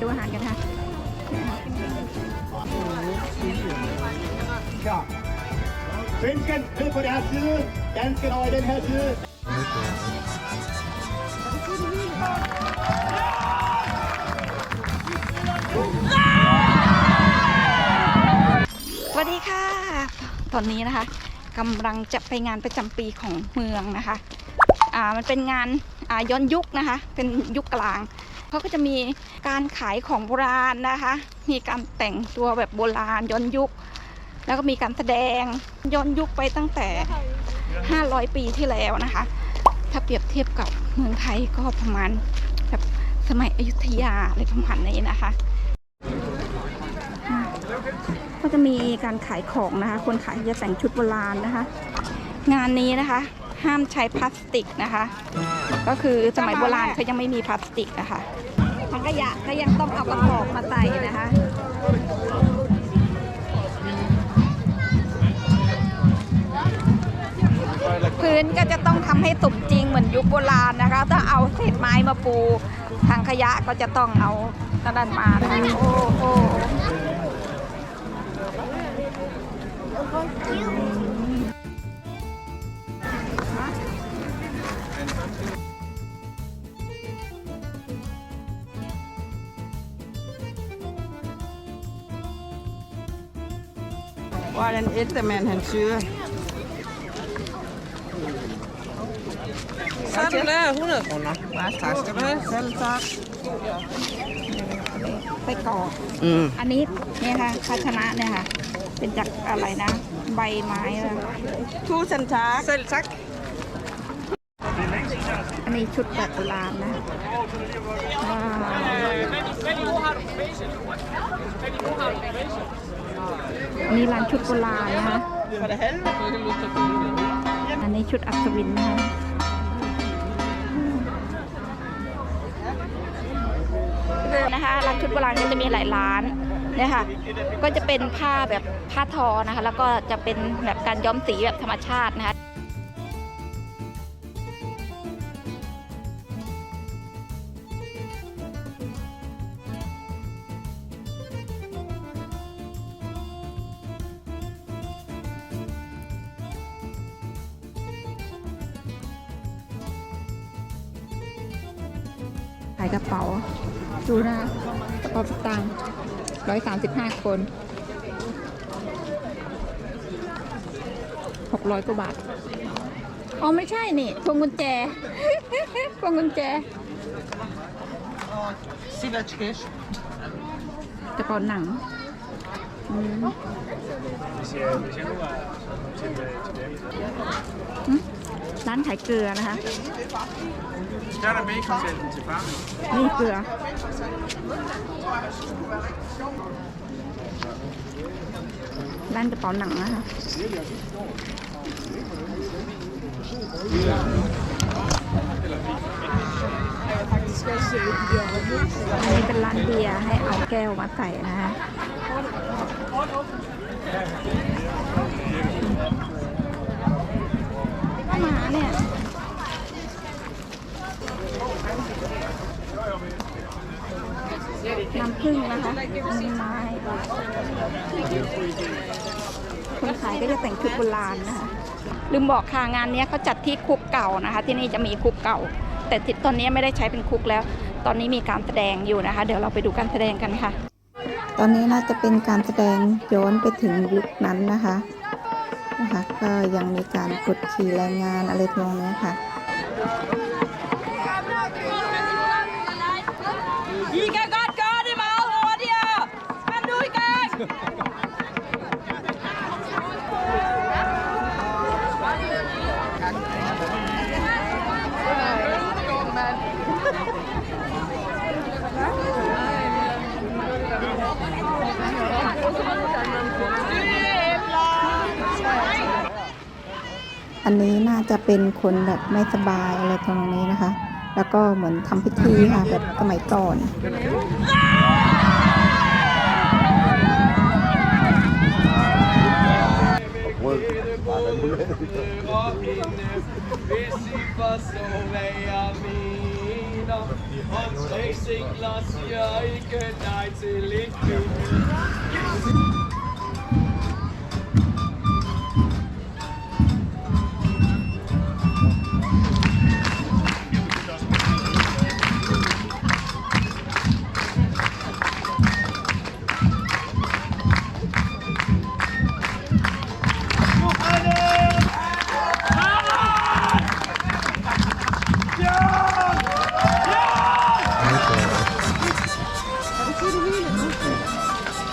ดูอาหารกันค่ะ Ja. Svensken, ned på deres side. Dansken over i den her side. สวัสดีค่ะ ตอนนี้นะคะกำลังจะไปงานประจำปีของเมืองนะคะ อ่า มันเป็นงานอ่าย้อนยุคนะคะ เป็นยุคกลาง เขาก็จะมีการขายของโบราณนะคะ มีการแต่งตัวแบบโบราณย้อนยุค แล้วก็มีการแสดงย้อนยุคไปตั้งแต่ 500 ปีที่แล้วนะคะ ถ้าเปรียบเทียบกับเมืองไทยก็ประมาณแบบสมัยอยุธยาอะไรประมาณนี้นะคะก็จะมีการขายของนะคะ คนขายจะแต่งชุดโบราณนะคะ งานนี้นะคะ ห้ามใช้พลาสติกนะคะ ก็คือสมัยโบราณเขายังไม่มีพลาสติกนะคะถังขยะก็ยังต้องเอากระบอกมาใส่นะคะพื้นก็จะต้องทำให้สมจริงเหมือนยุคโบราณนะคะ ถ้าเอาเศษไม้มาปูถังขยะก็จะต้องเอากระดานมานะคะโอ้โห Var den ettermän han syr? Sådan der, 100 kroner. Bare tak skal du have. Selv tak. ไปกรอก Mm. อันนี้เนี่ยค่ะภาชนะเนี่ยค่ะ เป็นจากอะไรนะ ใบไม้อะ Tusind tak. Selv tak. อันนี้ชุดแบบโบราณนะว้าว อันนี้ร้านชุดโบราณนะคะ อันนี้ชุดอัศวินนะคะนะคะร้านชุดโบราณก็จะมีหลายร้านเนี่ยค่ะ ก็จะเป็นผ้าแบบผ้าทอนะคะ แล้วก็จะเป็นแบบการย้อมสีแบบธรรมชาตินะคะ ขายกระเป๋า ดูนะกระเป๋าสตางค์ร้อยสามสิบห้าคนหกร้อยกว่าบาท อ๋อไม่ใช่นี่พวงกุญแจ พวงกุญแจ Sivertskæs. กระเป๋าหนังอืมอืมร้านขายเกลือนะคะ Der er der bacon til far. นี่เกลือ ร้านกระเป๋าหนังนะคะ อันนี้เป็นร้านเบียร์ให้เอาแก้วมาใส่นะคะ มาเนี่ย น้ำผึ้งนะคะมีไม้คนขายก็จะแต่งชุดโบราณนะคะ ลืมบอกค่ะงานนี้เขาจัดที่คุกเก่านะคะ ที่นี่จะมีคุกเก่า แต่ที่ตอนนี้ไม่ได้ใช้เป็นคุกแล้ว ตอนนี้มีการแสดงอยู่นะคะ เดี๋ยวเราไปดูการแสดงกันค่ะ ตอนนี้น่าจะเป็นการแสดงย้อนไปถึงยุคนั้นนะคะนะคะ ก็ยังมีการกดขี่แรงงานอะไรตรงนี้ค่ะ อันนี้น่าจะเป็นคนแบบไม่สบายอะไรตรงนี้นะคะ แล้วก็เหมือนทำพิธีค่ะแบบสมัยก่อน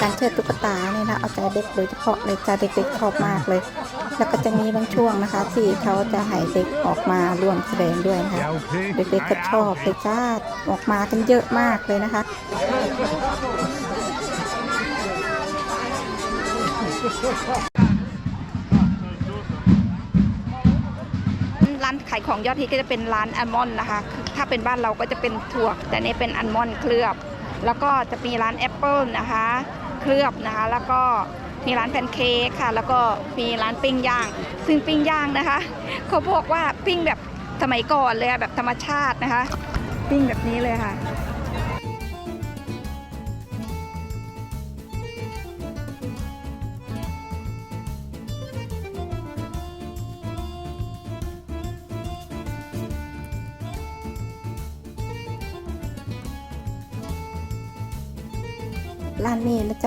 การเชิดตุ๊กตาเนี่ยนะเอาใจเด็กโดยเฉพาะเลยจะเด็กๆชอบมากเลย แล้วก็จะมีบางช่วงนะคะ ที่เขาจะให้เด็กออกมาร่วมแสดงด้วยนะคะเด็กๆก็ชอบเลยจ้าออกมากันเยอะมากเลยนะคะร้านขายของยอดฮิตก็จะเป็นร้านอัลมอนด์นะคะ ถ้าเป็นบ้านเราก็จะเป็นถั่ว แต่นี่เป็นอัลมอนด์เคลือบ แล้วก็จะมีร้านแอปเปิลนะคะ เคลือบนะคะ แล้วก็มีร้านแพนเค้กค่ะ แล้วก็มีร้านปิ้งย่าง ซึ่งปิ้งย่างนะคะ เขาบอกว่าปิ้งแบบสมัยก่อนเลยแบบธรรมชาตินะคะ ปิ้งแบบนี้เลยค่ะ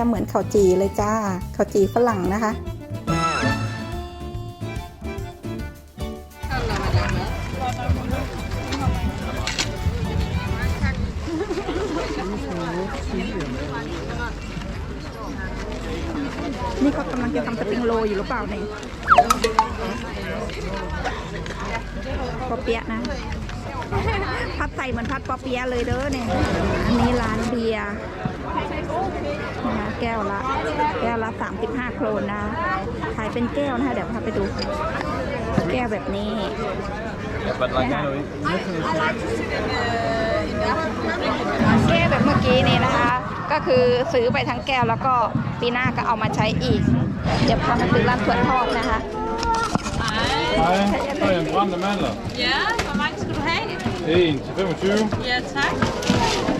จะเหมือนข้าวจีเลยจ้าข้าวจีฝรั่งนะคะนี่เขากำลังจะทำสปริงโรลอยู่หรือเปล่าเนี่ยปอเปี๊ยะนะ พัดใส่เหมือนพัดปอเปี๊ยะเลยเด้อเนี่ยอันนี้ร้านเบียร์ นะคะแก้วละ แก้วละ 35 โครนนะขายเป็นแก้วนะคะเดี๋ยวพาไปดู แก้วแบบนี้นะคะแก้วแบบเมื่อกี้นี่นะคะ ก็คือซื้อไปทั้งแก้วแล้วก็ปีหน้าก็เอามาใช้อีก เดี๋ยวพามาซื้อร้านสวนทอดนะคะ Hej, så er en brændte mandler. Ja, hvor mange skal du have? 1 til 25. Ja, tak.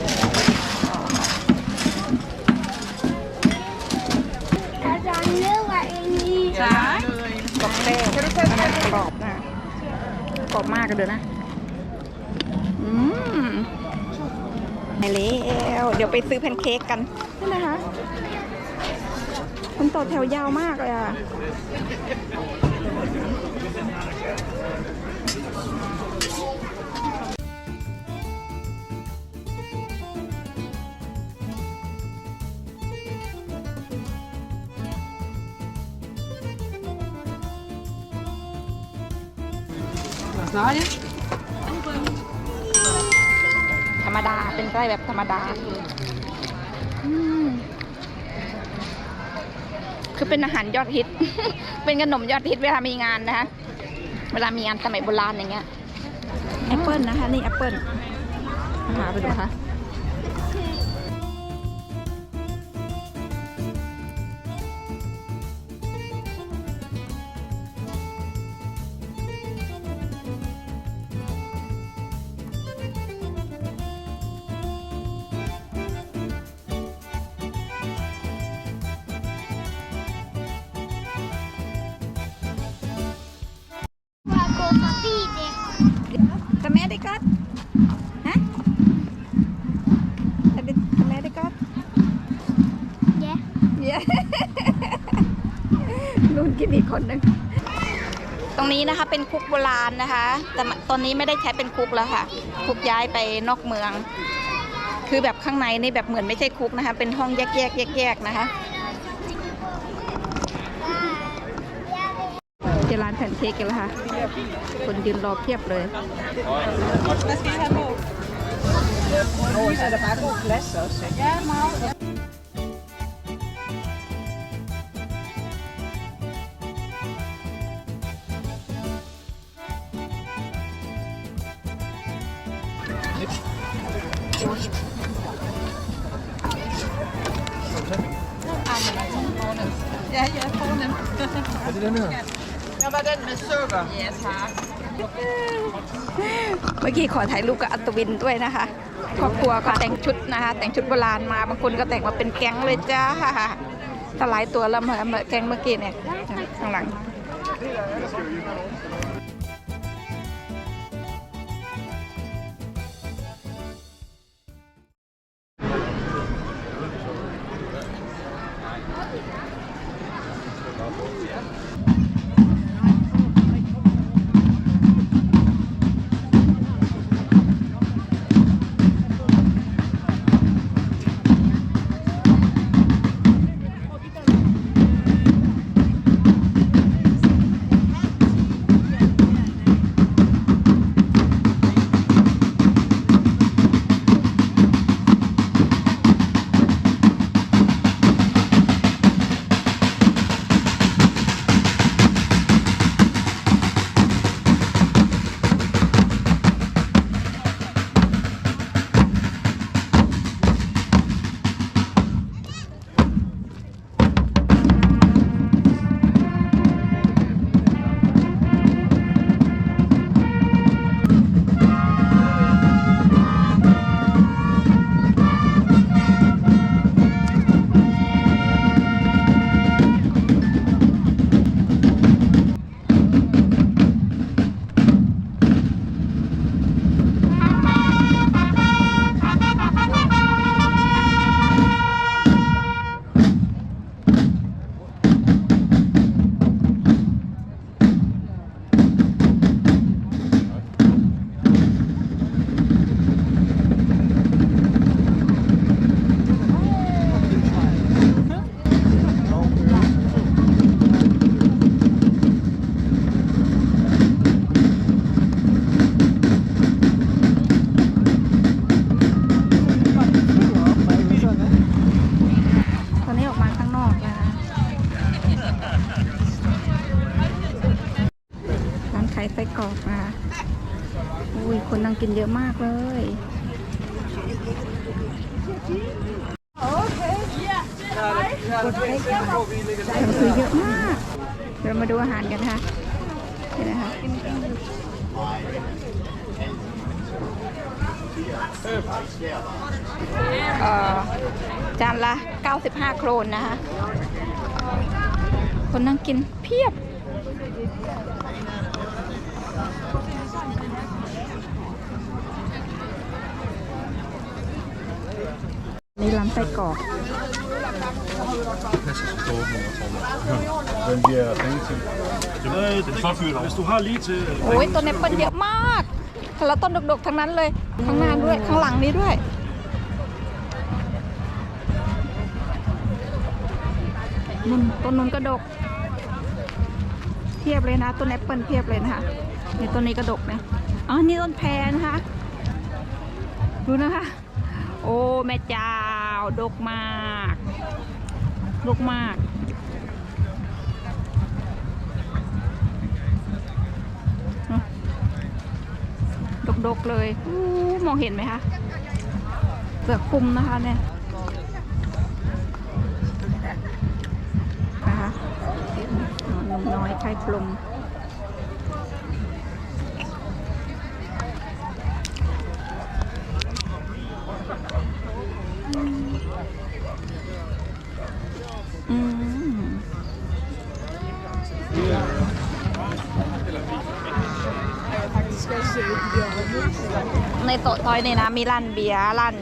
จ้ากรอบแก้วอันนั้นกรอบนะกรอบมากเลยนะ อืมไปแล้วเดี๋ยวไปซื้อแพนเค้กกันนี่นะคะคนต่อแถวยาวมากเลยอะ ธรรมดา เป็นไส้แบบธรรมดาอืมคือเป็นอาหารยอดฮิต เป็นขนมยอดฮิตเวลามีงานนะคะ เวลามีงานสมัยโบราณอย่างเงี้ย แอปเปิลนะคะ นี่แอปเปิลหาไปดูค่ะ Ta med dig godt? Hæ? Er det, ta med dig godt? Ja. Ja. นุ่นกินอีกคนหนึ่งตรงนี้นะคะเป็นคุกโบราณนะคะ แต่ตอนนี้ไม่ได้ใช้เป็นคุกแล้วค่ะ คุกย้ายไปนอกเมือง คือแบบข้างในนี่แบบเหมือนไม่ใช่คุกนะคะ เป็นห้องแยกแยกแยกแยกๆนะคะ เจอร้านแผ่นเค้กกันแล้วค่ะ คนยืนรอเพียบเลย Hvad skal I have på? Nå, er der bare god plads også, ikke? Ja, meget. Ja, ja, fornemt. Er det den her? Jeg var den med sukker. Ja, tak. เมื่อกี้ขอถ่ายรูปกับอัตวินด้วยนะคะ ครอบครัวก็แต่งชุดนะคะ แต่งชุดโบราณมา บางคนก็แต่งมาเป็นแก๊งเลยจ้าตหลายตัวแล้วเมอแก๊งเมื่อกี้เนี่ยข้างหลัง กินเยอะมากเลยแต่คือเยอะมาก เรามาดูอาหารกันนะคะนี่นะคะเอ่อจานละ 95 โครนนะคะ คนนั่งกินเพียบ นี่ร้านไส้กรอก Men de er penge til. Nej, det er ikke Hvis du har lige til... โอ้ยต้นแอปเปิลเยอะมากแล้วต้นดกๆ ทั้งนั้นเลย ข้างหน้าด้วย ข้างหลังนี้ด้วย นุ่นต้นนุ่นก็ดกเพียบเลยนะ ต้นแอปเปิลเพียบเลยนะคะนี่ต้นนี้ก็ดกนะ อ๋อ นี่ต้นแพรนะคะ ดูนะคะ โอ้ แม่เจ้า ดกมากดกมาก ดกๆเลยอมองเห็นไหมคะเสือคุมนะคะเนี่ยนะคะน้อยไข่ปลม ในโต๊ะทอยเนี่ยนะมีร้านเบียร์ร้าน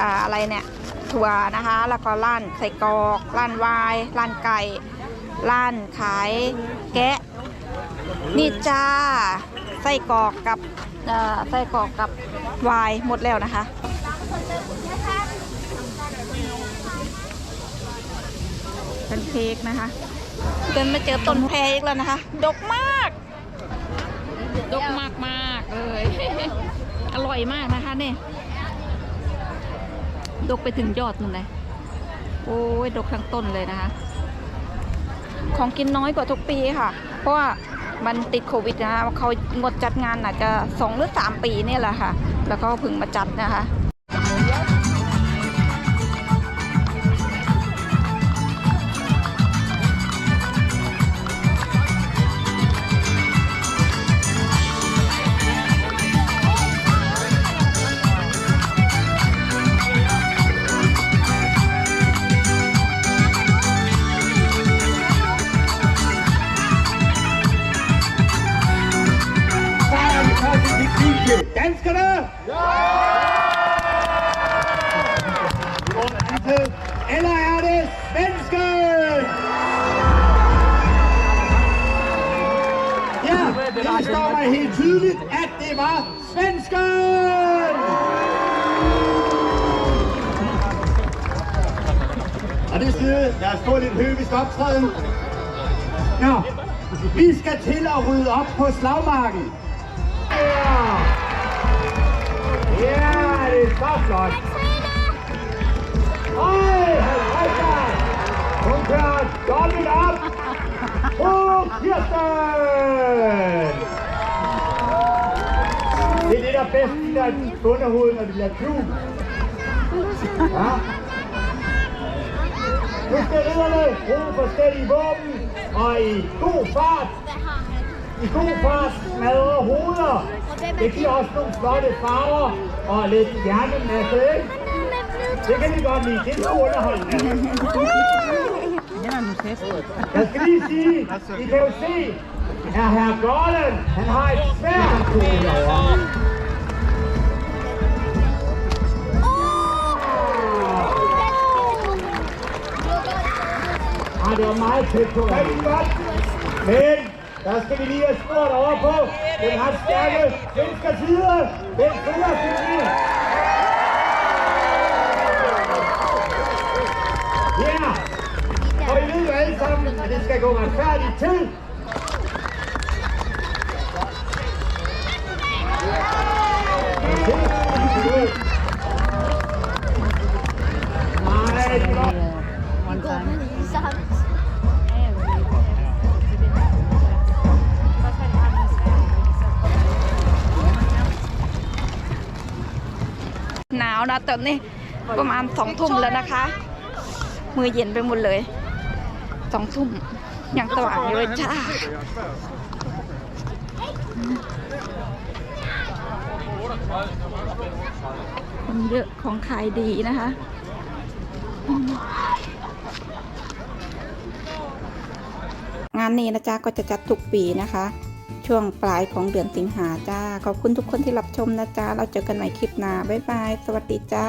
อ่าอะไรเนี่ยถั่วนะคะ แล้วก็ร้านใส่กรอกร้านวายร้านไก่ร้านขายแกะนี่จ้าไส้กรอกกับไส้กรอกกับวายหมดแล้วนะคะเป็นเค้กนะคะเดินมาเจอต้นแพรอีกแล้วนะคะ ดกมาก ดกมากมากเลย อร่อยมากนะคะเนี่ยดกไปถึงยอดนู่นเลยโอ้ยดกทั้งต้นเลยนะคะ ของกินน้อยกว่าทุกปีค่ะ เพราะว่ามันติดโควิดนะคะเขางดจัดงานอาจจะสองหรือสามปีเนี่ยแหละค่ะ แล้วก็พึ่งมาจัดนะคะ Danskerne? Ja! Eller er det svensken? Ja, det står mig helt tydeligt, at det var svensken! Og det siger, lad os få lidt høvisk optræden. Nå, vi skal til at rydde op på slagmarken. Ja det er så flot. Hej, Halvtreds! Hun kører dårligt op. På Kirsten! Det er det, der bedst, de der når det bliver knust. Ja. Nu skal ridderne bruge forskellige våben, og i god fart, i god fart smadre hoveder. Det giver også nogle flotte farver og lidt hjernemasse, ikke? Det kan vi godt lide. Det er så underholdende. Jeg skal lige sige, I kan jo se, at herr Gordon, han har et svært herovre. Ah, det var meget tæt på. Men der skal vi lige have spurgt over på den har stærke svenske side. Den fører sin bil. Ja, og I ved jo alle sammen, at det skal gå retfærdigt til. าวนะตอนนี้ประมาณสองทุ่มแล้วนะคะ มือเย็นไปหมดเลยสองทุ่มยังสว่างอยู่เลยจ้าคนเยอะของขายดีนะคะงานนี้นะจ๊ะก็จะจัดทุกปีนะคะ ช่วงปลายของเดือนสิงหาจ้า ขอบคุณทุกคนที่รับชมนะจ้า เราเจอกันใหม่คลิปหน้า บ๊ายบาย สวัสดีจ้า